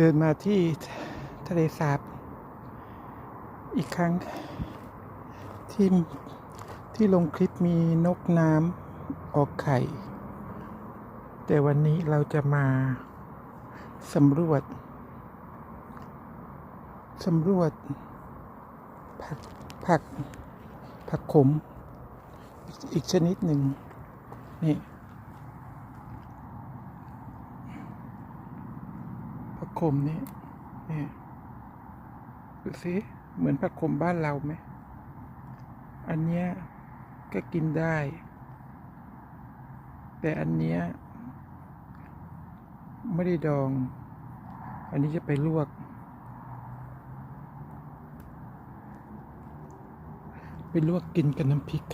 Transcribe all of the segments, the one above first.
เดินมาที่ทะเลสาบ อีกครั้ง ที่ที่ลงคลิปมีนกน้ำออกไข่ แต่วันนี้เราจะมาสำรวจสำรวจ ผักผักผักขม อีกอีกชนิดหนึ่งนี่ ผักขมนี่นี่ดูสิเหมือนผักขมบ้านเราไหม อันเนี้ยก็กินได้ แต่อันเนี้ยไม่ได้ดอง อันนี้จะไปลวก ไปลวกกินกับน้ำพริก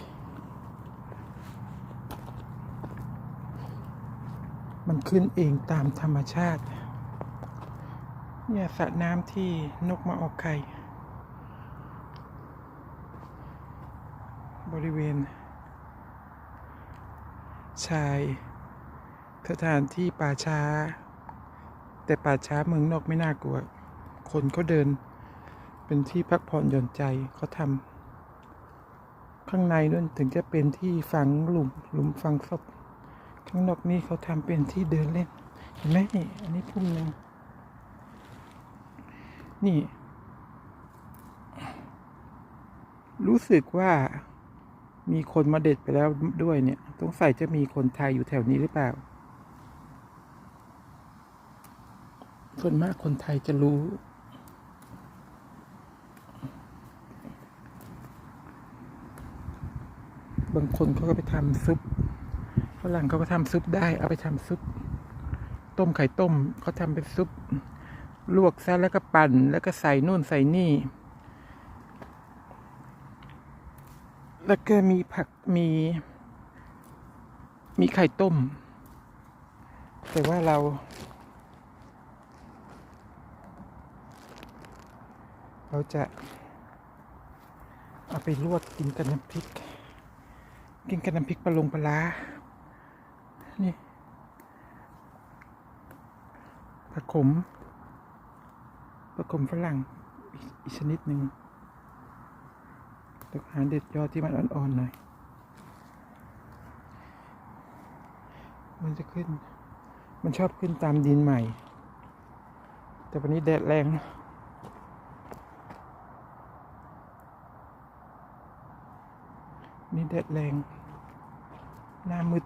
มันขึ้นเองตามธรรมชาติ เนี่ยสระน้ำที่นกมาออกไข่ บริเวณ ชายสถานที่ป่าช้า แต่ป่าช้าเมืองนอกไม่น่ากลัว คนเขาเดิน เป็นที่พักผ่อนหย่อนใจเขาทำข้างในนั่นถึงจะเป็นที่ฝังหลุมหลุมฝังศพข้างนอกนี่เขาทำเป็นที่เดินเล่น เห็นไหมนี่อันนี้พุ่มหนึ่ง นี่ รู้สึกว่ามีคนมาเด็ดไปแล้วด้วยเนี่ยต้องใส่จะมีคนไทยอยู่แถวนี้หรือเปล่า ส่วนมากคนไทยจะรู้ บางคนเขาก็ไปทำซุปฝรั่งเขาก็ทำซุปได้ เอาไปทำซุป ต้มไข่ต้มเขาทำเป็นซุป ลวกซะแล้วก็ปั่นแล้วก็ใส่นู่นใส่นี่ แล้วก็มีผักมี มีไข่ต้ม แต่ว่าเรา เราจะ เอาไปลวกกินกับน้ำพริก กินกับน้ำพริกปลาลงปลาร้านี่ผักขม ผักขมฝรั่งอีกชนิดหนึ่งต้องหาเด็ดยอดที่มันอ่อนๆหน่อย มันจะขึ้น มันชอบขึ้นตามดินใหม่ แต่วันนี้แดดแรงนี่แดดแรง หน้ามืด